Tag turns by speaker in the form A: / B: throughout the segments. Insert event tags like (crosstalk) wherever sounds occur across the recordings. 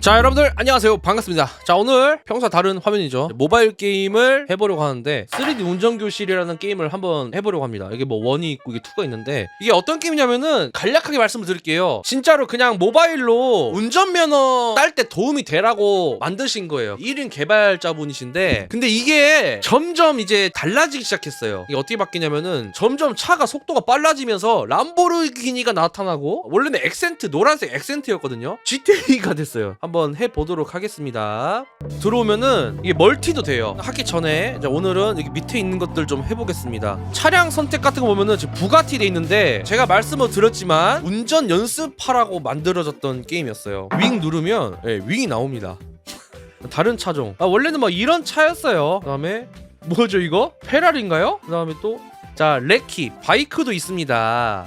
A: 자 여러분들 안녕하세요. 반갑습니다. 자 오늘 평소와 다른 화면이죠. 모바일 게임을 해보려고 하는데 3D 운전교실이라는 게임을 한번 해보려고 합니다. 이게 뭐 원이 있고 이게 투가 있는데 이게 어떤 게임이냐면은 간략하게 말씀을 드릴게요. 진짜로 그냥 모바일로 운전면허 딸 때 도움이 되라고 만드신 거예요. 1인 개발자분이신데 근데 이게 점점 이제 달라지기 시작했어요. 이게 어떻게 바뀌냐면은 점점 차가 속도가 빨라지면서 람보르기니가 나타나고 원래는 엑센트 노란색 엑센트였거든요. GTA가 됐어요 한번 해보도록 하겠습니다. 들어오면은 이게 멀티도 돼요. 하기 전에 오늘은 여기 밑에 있는 것들 좀 해보겠습니다. 차량 선택 같은 거 보면은 지금 부가티 돼 있는데 제가 말씀을 드렸지만 운전 연습하라고 만들어졌던 게임이었어요. 윙 누르면 예, 윙이 나옵니다. 다른 차종. 아 원래는 막 이런 차였어요. 그 다음에 뭐죠 이거? 페라리인가요? 그 다음에 또 자 레키. 바이크도 있습니다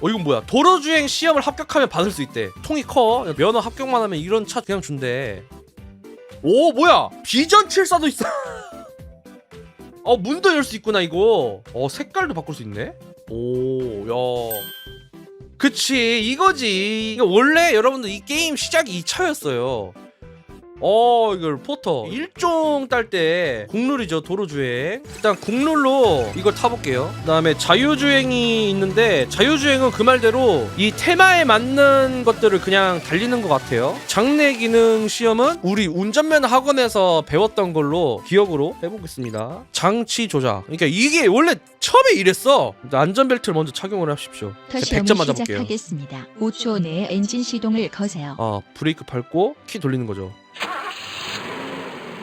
A: 어 이건 뭐야? 도로주행 시험을 합격하면 받을 수 있대. 통이 커? 면허 합격만 하면 이런 차 그냥 준대. 오 뭐야? 비전 74도 있어. (laughs) 어 문도 열 수 있구나 이거. 어 색깔도 바꿀 수 있네? 오야. 그치 이거지. 이거 원래 여러분들 이 게임 시작이 2차였어요 어 이걸 포터. 일종 딸 때 국룰이죠 도로주행. 일단 국룰로 이걸 타볼게요. 그 다음에 자유주행이 있는데 자유주행은 그 말대로 이 테마에 맞는 것들을 그냥 달리는 것 같아요. 장내 기능 시험은 우리 운전면허 학원에서 배웠던 걸로 기억으로 해보겠습니다. 장치 조작. 그러니까 이게 원래 처음에 이랬어. 안전벨트를 먼저 착용을 하십시오.
B: 다시
A: 제가 100점
B: 업무
A: 맞아볼게요.
B: 시작하겠습니다. 5초 내에 엔진 시동을 거세요.
A: 아 브레이크 밟고 키 돌리는 거죠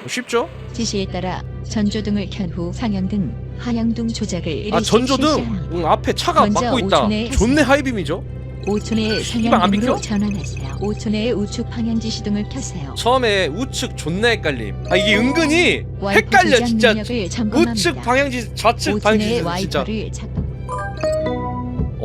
A: 쉽죠?
B: 지시에 따라 전조등을 켠 후 상향 등, 하향 등 조작을
A: 아 전조등. 응, 앞에 차가
B: 먼저
A: 막고 있다
B: 5초 내에
A: 존내 하이빔이죠
B: 5초 내에
A: 씨발, 안 비켜?
B: 상향등으로 전환하세요. 5초 내에 우측 방향 지 시동을 켜세요.
A: 처음에 우측 존나 헷갈림 아 이게 은근히
B: 와이퍼
A: 헷갈려,
B: 조작
A: 진짜.
B: 능력을 점검합니다.
A: 우측 방향지 좌측
B: 5초
A: 방향지
B: 내에
A: 진짜
B: 와이퍼를 작동.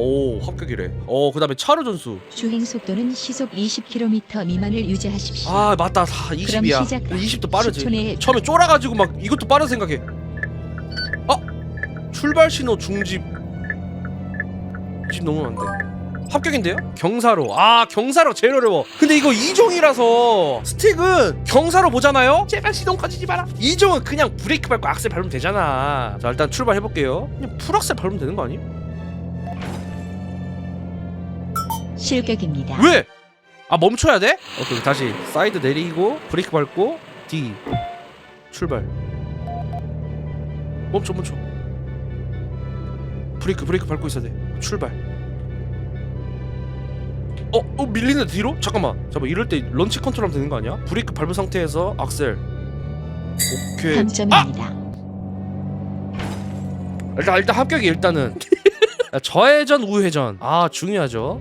A: 오 합격이래. 어 그다음에 차로 전수.
B: 주행 속도는 시속 20km 미만을 유지하십시오.
A: 아 맞다. 20이야.
B: 시작.
A: 20도 빠르지.
B: 10초 내에
A: 처음에 쫄아가지고 막 이것도 빠른 생각해. 어? 출발 신호 중집. 집 넘으면 안돼 합격인데요? 경사로. 아 경사로 제일 어려워. 근데 이거 2종이라서 스틱은 경사로 보잖아요? 제발 시동 꺼지지 마라. 2종은 그냥 브레이크 밟고 악셀 밟으면 되잖아. 자 일단 출발해볼게요. 그냥 풀악셀 밟으면 되는 거 아님?
B: 실격입니다.
A: 왜? 아 멈춰야 돼? 오케이 다시 사이드 내리고 브레이크 밟고 D 출발 멈춰 멈춰 브레이크 브레이크 밟고 있어야 돼 출발 어? 어 밀리네 뒤로? 잠깐만 잠깐만 이럴 때 런치 컨트롤 하면 되는 거 아니야? 브레이크 밟은 상태에서 악셀 오케이 아!
B: 감점입니다.
A: 일단 일단 합격이 일단은 (laughs) 야, 저회전 우회전 아 중요하죠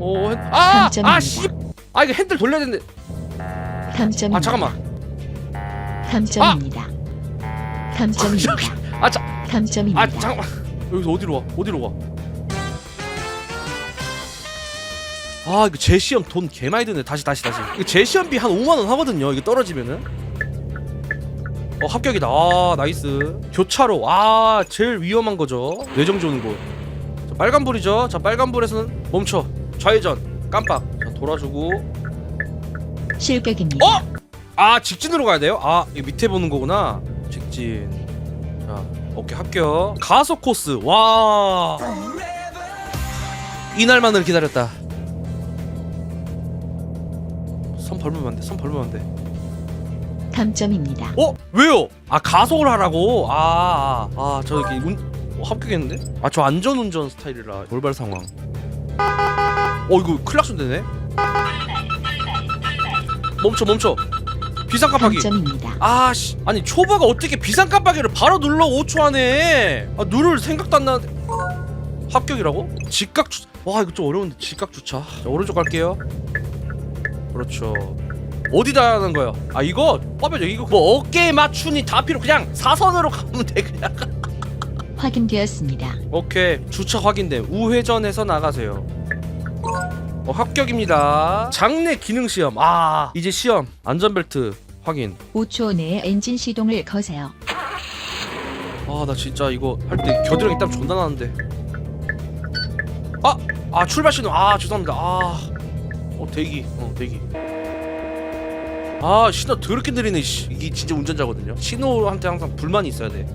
A: 오 핸... 아!
B: 감점입니다.
A: 아 씨. 아 이거 핸들 돌려야 되는데.
B: 감점입니다.
A: 아 잠깐만.
B: 감점입니다. 감점입니다.
A: 아, 자,
B: 감점입니다.
A: 아 잠깐만. 여기서 어디로 와? 어디로 가아 이거 재시험 돈 개 많이 드네. 다시 다시 다시. 이거 재시험비 한 5만 원 하거든요. 이거 떨어지면은. 어 합격이다. 아 나이스. 교차로. 아 제일 위험한 거죠. 뇌정지 오는 곳 자, 빨간불이죠. 자 빨간불에서는 멈춰 좌회전 깜빡 자 돌아주고
B: 실격입니다.
A: 어? 아 직진으로 가야 돼요? 아 이거 밑에 보는 거구나 직진 자 오케이 합격 가속 코스 와 이날만을 기다렸다 손 벌면 안돼 손 벌면 안돼
B: 감점입니다.
A: 어? 왜요? 아 가속을 하라고? 아 아 아, 저기 운 어, 합격했는데? 아 저 안전운전 스타일이라 돌발 상황 어 이거 클락션 되네. 멈춰 멈춰. 비상 깜빡이.
B: 감점입니다.
A: 아씨. 아니 초보가 어떻게 비상 깜빡이를 바로 눌러 5초 안에. 아 누를 생각도 안 나는데 합격이라고? 직각 주... 와 이거 좀 어려운데 직각 주차. 자 오른쪽 갈게요. 그렇죠. 어디다 하는 거예요? 아 이거? 빠져요 이거. 뭐 어깨에 맞추니 다 필요. 그냥 사선으로 (laughs) 가면 돼 그냥.
B: 확인되었습니다.
A: 오케이. 주차 확인됨. 우회전해서 나가세요 어, 합격입니다. 장내 기능 시험. 아 이제 시험. 안전벨트 확인.
B: 5초 내에 엔진 시동을 거세요.
A: 아 나 진짜 이거 할 때 겨드랑이 땀 존나 나는데. 아! 아 출발 신호. 아 죄송합니다. 아 대기. 어 대기. 아 신호 더럽게 느리네 씨. 이게 진짜 운전자거든요. 신호한테 항상 불만이 있어야 돼.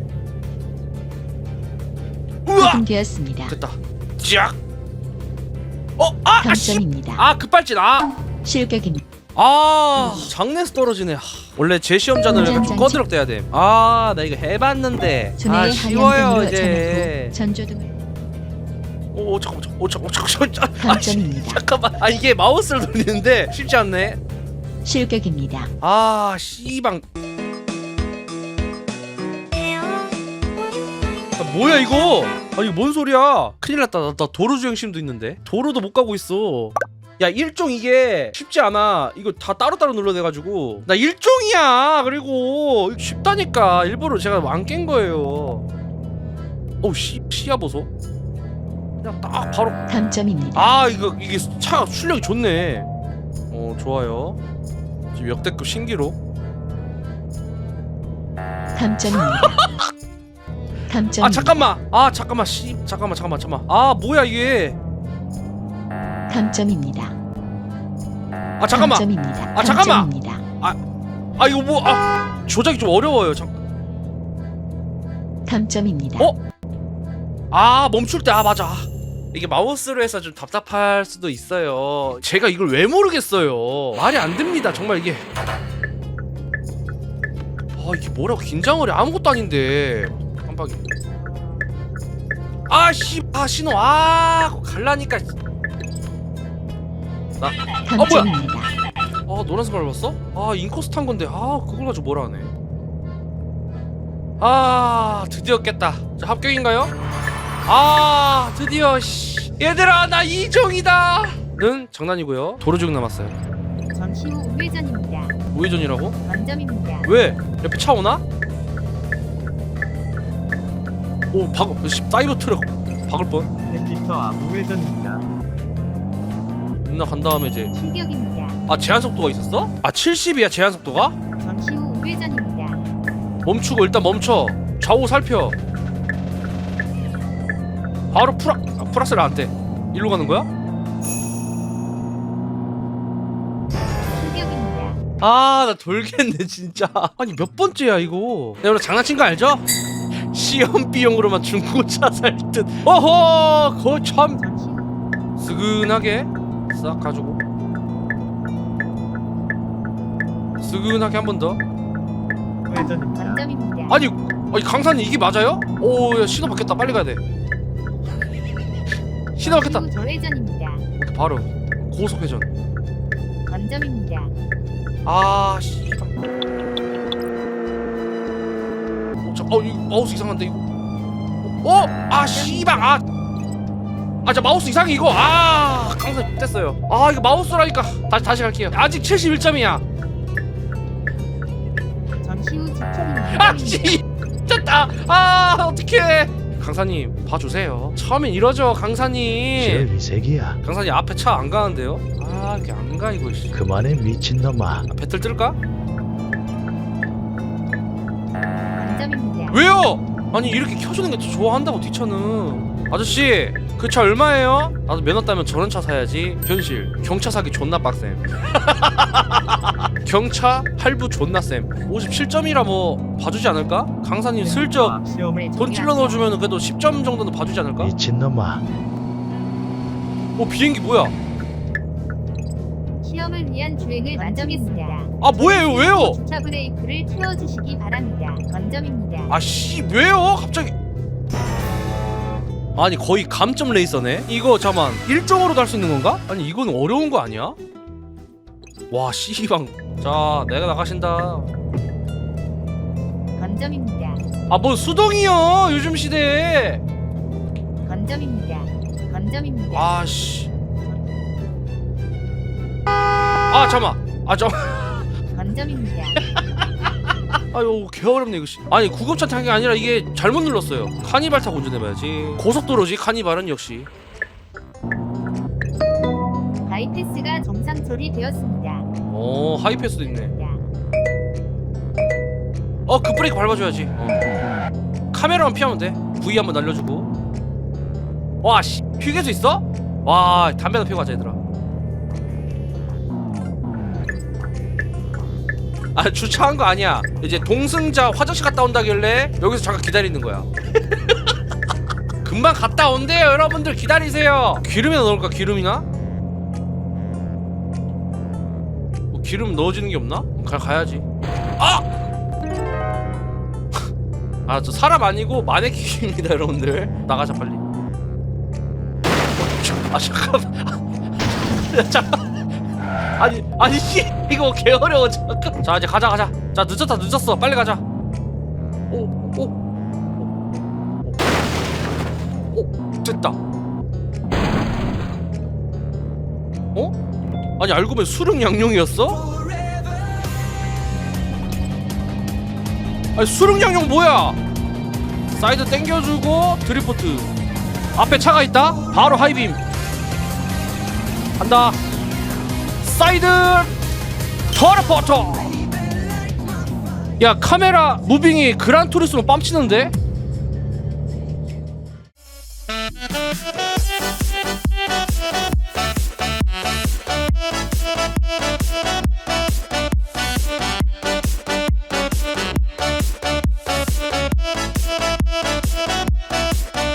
A: 우와!
B: 확인되었습니다.
A: 됐다. 쫙 어? 아! 아, 씨!
B: 감점입니다.
A: 아 급발진 아!
B: 실격입니다.
A: 아 장내에서 떨어지네 하, 원래 제 시험자는 좀
B: 장치.
A: 꺼드럭 돼야 돼 아 나 이거 해봤는데 아
B: 두뇌의
A: 쉬워요 이제
B: 전후 전조 등을
A: 오 잠깐만 잠깐만 오 잠깐만 잠깐만 잠깐만 아, 씨,
B: 감점입니다.
A: 잠깐만 아 이게 마우스를 돌리는데 쉽지 않네
B: 실격입니다.
A: 아 씨방 뭐야 이거? 아 이거 뭔 소리야? 큰일 났다. 나, 나 도로 주행심도 있는데. 도로도 못 가고 있어. 야 일종 이게 쉽지 않아. 이거 다 따로따로 눌러대가지고. 나 일종이야 그리고. 쉽다니까. 일부러 제가 안 깬 거예요. 어우 씨 시야 보소 그냥 딱 바로.
B: 감점입니다.
A: 아 이거 이게 차 출력이 좋네. 어 좋아요. 지금 역대급 신기록.
B: 감점입니다. (laughs) 감점입니다.
A: 아 잠깐만 아 잠깐만 씨 잠깐만 잠깐만 잠깐만 아 뭐야 이게
B: 감점입니다.
A: 아 잠깐만
B: 감점입니다.
A: 아, 잠깐만!
B: 감점입니다.
A: 아 이거 뭐 아 조작이 좀 어려워요 잠...
B: 감점입니다.
A: 어? 아 멈출 때 아 맞아 이게 마우스로 해서 좀 답답할 수도 있어요 제가 이걸 왜 모르겠어요 말이 안 됩니다 정말 이게 아 이게 뭐라고 긴장을 해 아무것도 아닌데 깜빡이 아씨 아 신호 아 그거 갈라니까
B: 감점입니다.
A: 아 노란색 밟았어? 아 인코스 탄 건데 아 그걸 가지고 뭐라 하네 아 드디어 깼다 자 합격인가요? 아 드디어 씨 얘들아 나 이종이다 는 장난이고요 도로 중 남았어요
C: 잠시 후 우회전입니다.
A: 우회전이라고?
C: 만점입니다.
A: 왜? 옆에 차 오나? 오 박을 씨, 사이버 트럭 박을 뻔
D: 100m 앞 우회전입니다.
A: 누나 간 다음에 이제
C: 실격입니다.
A: 아 제한 속도가 있었어? 아 70이야 제한 속도가?
C: 잠시 후 우회전입니다.
A: 멈추고 일단 멈춰 좌우 살펴 바로 프라 아, 프락셀 안돼 일로 가는 거야?
C: 실격입니다.
A: 아 나 돌겠네 진짜 아니 몇 번째야 이거 야 여러분 장난친 거 알죠? 시험 비용으로만 중고차 살 듯 어허 그거 참
C: 잠시 후
A: 스근하게 싹 가지고 스근하게 한 번 더.
C: 만점입니다.
A: 아니 아니 강사님 이게 맞아요? 오 야, 신호 바뀌었다 빨리 가야 돼 신호 바뀌었다
C: 좌회전입니다.
A: 바로 고속 회전
C: 만점입니다.
A: 아 씨. 어, 어 이거 마우스 이상한데 이거. 어? 아 씨방 아. 아, 저 마우스 이상해 이거. 아, 강사 됐어요. 아, 이거 마우스라니까. 다시 다시 갈게요. 아직 71점이야.
C: 잠시 후 직진입니다.
A: 아, 씨. 됐다. 아, 어떡해. 강사님, 봐주세요. 처음엔 이러죠, 강사님.
E: 제위색이야.
A: 강사님 앞에 차 안 가는데요? 아, 이게 안 가 이거. 씨.
E: 그만해 미친놈아.
A: 아, 배틀 뜰까?
C: 점입니다.
A: 왜요? 아니 이렇게 켜주는 게 좋아한다고 뒷차는 아저씨 그 차 얼마예요? 나도 면허 따면 저런 차 사야지 현실 경차 사기 존나 빡셈 (laughs) 경차 할부 존나 쌤 57점이라 뭐 봐주지 않을까? 강사님 슬쩍
D: 앞 시험을
A: 돈 찔러 넣어주면 그래도 10점 정도는 봐주지 않을까?
E: 미친놈아.
A: 어 비행기 뭐야?
C: 시험을 위한 주행을 만점입니다.
A: 아 뭐예요 왜요?
C: 주차 브레이크를 채워주시기 바랍니다. 만점입니다.
A: 아씨 왜요? 갑자기 아니 거의 감점 레이서네? 이거 잠만 일정으로도 할 수 있는 건가? 아니 이건 어려운 거 아니야? 와 씨방 자 내가 나가신다
C: 만점입니다.
A: 아 뭐 수동이요 요즘 시대에
C: 만점입니다. 만점입니다.
A: 아 씨 아 잠만 아 잠.
C: 만점입니다. (laughs)
A: 아유 개 어렵네 이거 씨. 아니 구급차 탄게 아니라 이게 잘못 눌렀어요 카니발 타고 운전해봐야지 고속도로지 카니발은 역시
C: 바이패스가 정상 처리되었습니다.
A: 어 하이패스도 있네. 어 급브레이크 밟아줘야지 어. 카메라만 피하면 돼 V 한번 날려주고 와씨 휴게소 있어? 와 담배 나 피고 가자 얘들아 아 주차한 거 아니야. 이제 동승자 화장실 갔다 온다길래 여기서 잠깐 기다리는 거야. (laughs) 금방 갔다 온대요 여러분들. 기다리세요. 기름이나 넣을까 기름이나? 뭐 기름 넣어지는 게 없나? 가, 가야지. 아! (laughs) 아 저 사람 아니고 마네킹입니다 여러분들. 나가자 빨리. 아 잠깐만. (laughs) 야, 잠깐 아니 아니 씨 이거 개 어려워 잠깐. 자 이제 가자 가자. 자 늦었다 늦었어. 빨리 가자. 오오 오, 됐다. 어? 아니 알고 보면 수릉 양용이었어? 아니 수릉 양용 뭐야? 사이드 땡겨주고 드리포트. 앞에 차가 있다? 바로 하이빔. 간다 사이드. 터레포터. 야 카메라 무빙이 그란 투리스로 빰치는데